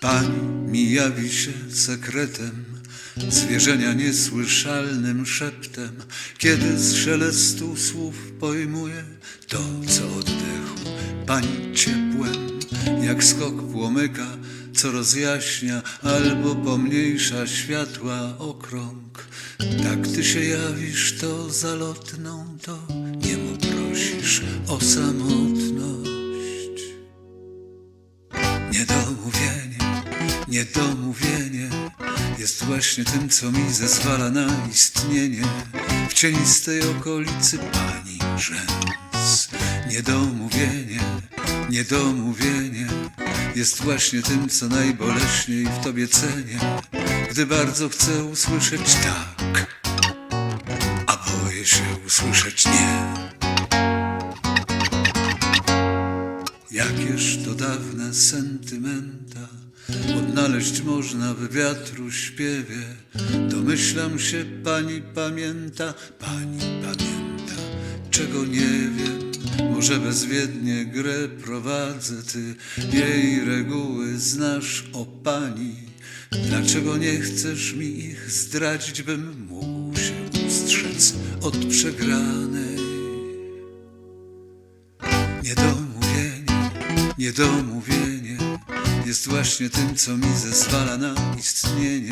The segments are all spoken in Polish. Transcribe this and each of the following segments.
Pani mi jawi się sekretem, zwierzenia niesłyszalnym szeptem, kiedy z szelestu słów pojmuję to, co oddechu Pani ciepłem, jak skok płomyka, co rozjaśnia albo pomniejsza światła okrąg. Tak ty się jawisz, to zalotną, to niemo prosisz o samotność. Niedomówienie jest właśnie tym, co mi zezwala na istnienie w cienistej okolicy pani rzęs. Niedomówienie, niedomówienie jest właśnie tym, co najboleśniej w tobie cenię, gdy bardzo chcę usłyszeć tak, a boję się usłyszeć nie. Jakież to dawne sentymenta? Odnaleźć można w wiatru śpiewie. Domyślam się, pani pamięta Pani pamięta, czego nie wiem. Może bezwiednie grę prowadzę Ty jej reguły znasz o pani. Dlaczego nie chcesz mi ich zdradzić Bym mógł się ustrzec od przegranej? Niedomówienie, niedomówienie jest właśnie tym, co mi zezwala na istnienie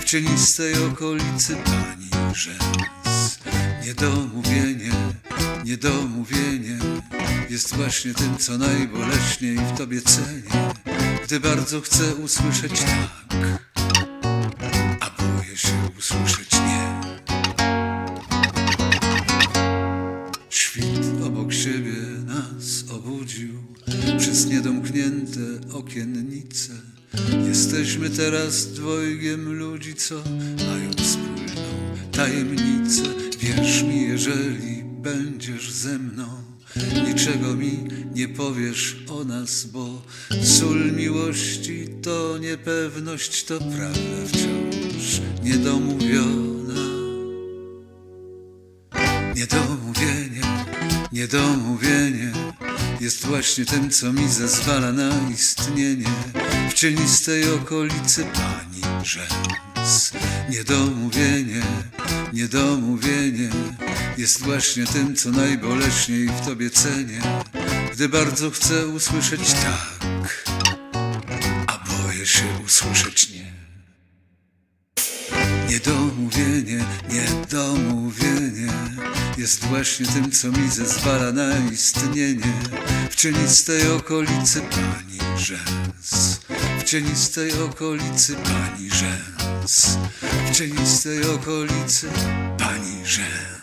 w cienistej okolicy pani rzęs. Niedomówienie, niedomówienie jest właśnie tym, co najboleśniej w tobie cenię, gdy bardzo chcę usłyszeć tak, niedomknięte okiennice. Jesteśmy teraz dwojgiem ludzi, co mają wspólną tajemnicę. Wierz mi, jeżeli będziesz ze mną, niczego mi nie powiesz o nas, bo sól miłości to niepewność, to prawda wciąż niedomówiona. Niedomówienie, niedomówienie jest właśnie tym, co mi zezwala na istnienie w cienistej okolicy pani rzęs. Niedomówienie, niedomówienie jest właśnie tym, co najboleśniej w tobie cenię, gdy bardzo chcę usłyszeć tak, a boję się usłyszeć nie. Niedomówienie, niedomówienie jest właśnie tym, co mi zezwala na istnienie w cienistej okolicy pani rzęs. W cienistej okolicy pani rzęs. W cienistej okolicy pani rzęs.